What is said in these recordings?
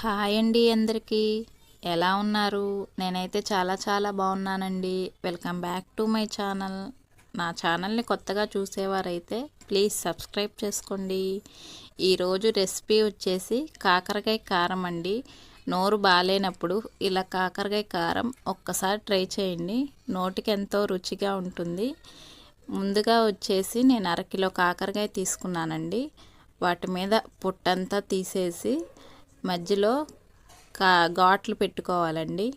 Hi అండి అందరికీ. ఎలా ఉన్నారు? నేనైతే చాలా చాలా బాగున్నానండి. Welcome back to my channel నా ఛానల్ని కొత్తగా చూసేవారైతే ప్లీజ్ సబ్స్క్రైబ్ చేసుకోండి. ఈరోజు రెసిపీ వచ్చేసి కాకరకాయ కారం అండి. నోరు బాగాలేనప్పుడు ఇలా కాకరకాయ కారం ఒక్కసారి ట్రై చేయండి. నోటికి ఎంతో రుచిగా ఉంటుంది. ముందుగా వచ్చేసి నేను అరకిలో కాకరకాయ తీసుకున్నానండి. వాటి మీద పుట్టంతా తీసేసి మధ్యలో కా ఘాట్లు పెట్టుకోవాలండి.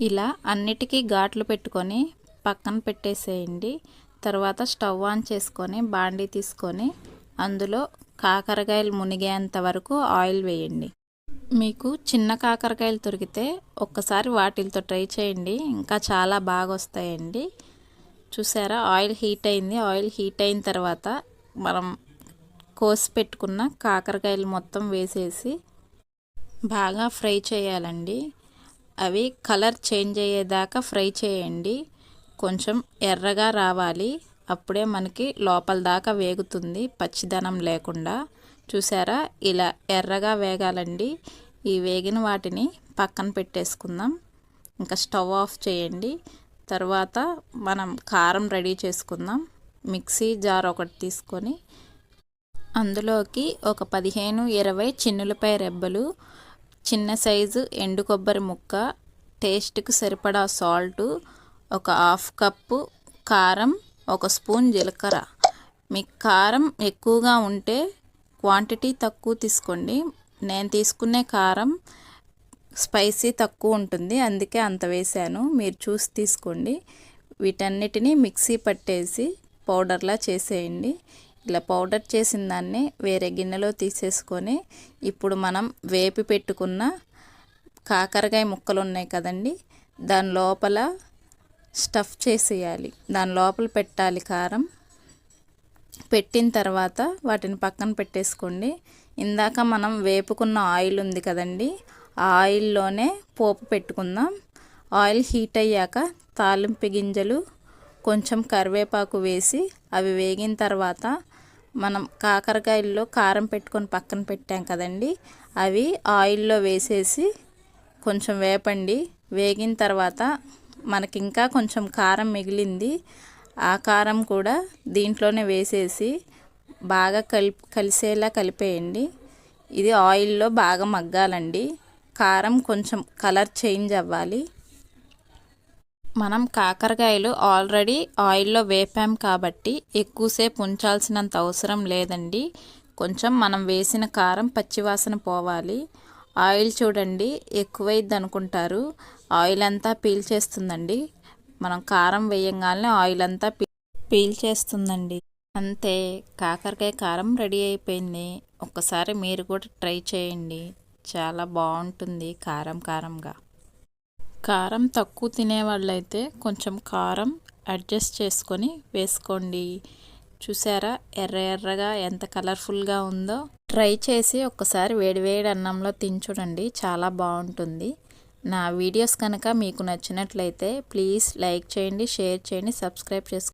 ఇలా అన్నిటికీ ఘాట్లు పెట్టుకొని పక్కన పెట్టేసేయండి. తర్వాత స్టవ్ ఆన్ చేసుకొని బాండీ తీసుకొని అందులో కాకరకాయలు మునిగేంత వరకు ఆయిల్ వేయండి. మీకు చిన్న కాకరకాయలు దొరికితే ఒక్కసారి వాటితో ట్రై చేయండి. ఇంకా చాలా బాగా వస్తాయండి. చూసారా? ఆయిల్ హీట్ అయింది. ఆయిల్ హీట్ అయిన తర్వాత మనం కోసి పెట్టుకున్న కాకరకాయలు మొత్తం వేసేసి బాగా ఫ్రై చేయాలండి. అవి కలర్ చేంజ్ అయ్యేదాకా ఫ్రై చేయండి. కొంచెం ఎర్రగా రావాలి. అప్పుడే మనకి లోపల దాకా వేగుతుంది పచ్చిదనం లేకుండా. చూసారా? ఇలా ఎర్రగా వేగాలండి. ఈ వేగిన వాటిని పక్కన పెట్టేసుకుందాం. ఇంకా స్టవ్ ఆఫ్ చేయండి. తర్వాత మనం కారం రెడీ చేసుకుందాం. మిక్సీ జార్ ఒకటి తీసుకొని అందులోకి ఒక పదిహేను ఇరవై చిన్నులపై రెబ్బలు చిన్న సైజు ఎండు కొబ్బరి ముక్క టేస్ట్కి సరిపడా సాల్టు ఒక హాఫ్ కప్పు కారం ఒక స్పూన్ జీలకర్ర. మీకు కారం ఎక్కువగా ఉంటే క్వాంటిటీ తక్కువ తీసుకోండి. నేను తీసుకునే కారం స్పైసీ తక్కువ ఉంటుంది. అందుకే అంత వేసాను మీరు చూసి తీసుకోండి. వీటన్నిటిని మిక్సీ పట్టేసి పౌడర్లా చేసేయండి. ఇలా పౌడర్ చేసిన దాన్ని వేరే గిన్నెలో తీసేసుకొని ఇప్పుడు మనం వేపి పెట్టుకున్న కాకరకాయ ముక్కలు ఉన్నాయి కదండి దాని లోపల స్టఫ్ చేసేయాలి. దాని లోపల పెట్టాలి కారం. పెట్టిన తర్వాత వాటిని పక్కన పెట్టేసుకోండి. ఇందాక మనం వేపుకున్న ఆయిల్ ఉంది కదండి ఆ ఆయిల్లోనే పోపు పెట్టుకుందాం. ఆయిల్ హీట్ అయ్యాక తాలింపు గింజలు కొంచెం కరివేపాకు వేసి అవి వేగిన తర్వాత మనం కాకరకాయల్లో కారం పెట్టుకొని పక్కన పెట్టాం కదండి అవి ఆయిల్లో వేసేసి కొంచెం వేపండి. వేగిన తర్వాత మనకి ఇంకా కొంచెం కారం మిగిలింది ఆ కారం కూడా దీంట్లోనే వేసేసి బాగా కలిపి కలిసేలా కలిపేయండి. ఇది ఆయిల్లో బాగా మగ్గాలండి. కారం కొంచెం కలర్ చేంజ్ అవ్వాలి. మనం కాకరకాయలు ఆల్రెడీ ఆయిల్లో వేపాం కాబట్టి ఎక్కువసేపు ఉంచాల్సినంత అవసరం లేదండి. కొంచెం మనం వేసిన కారం పచ్చివాసన పోవాలి. ఆయిల్ చూడండి ఎక్కువైద్ది అనుకుంటారు ఆయిల్ అంతా పీల్చేస్తుందండి మనం కారం వేయంగానే ఆయిల్ అంతా పీల్చేస్తుందండి అంతే కాకరకాయ కారం రెడీ అయిపోయింది. ఒక్కసారి మీరు కూడా ట్రై చేయండి. చాలా బాగుంటుంది కారం కారంగా. కారం తక్కువ తినేవాళ్ళైతే కొంచెం కారం అడ్జస్ట్ చేసుకొని వేసుకోండి. చూసారా? ఎర్ర ఎర్రగా ఎంత కలర్ఫుల్గా ఉందో. ట్రై చేసి ఒక్కసారి వేడివేడి అన్నంలో తినచూడండి చాలా బాగుంటుంది. నా వీడియోస్ కనుక మీకు నచ్చినట్లయితే ప్లీజ్ లైక్ చేయండి షేర్ చేయండి సబ్స్క్రైబ్ చేసుకోండి.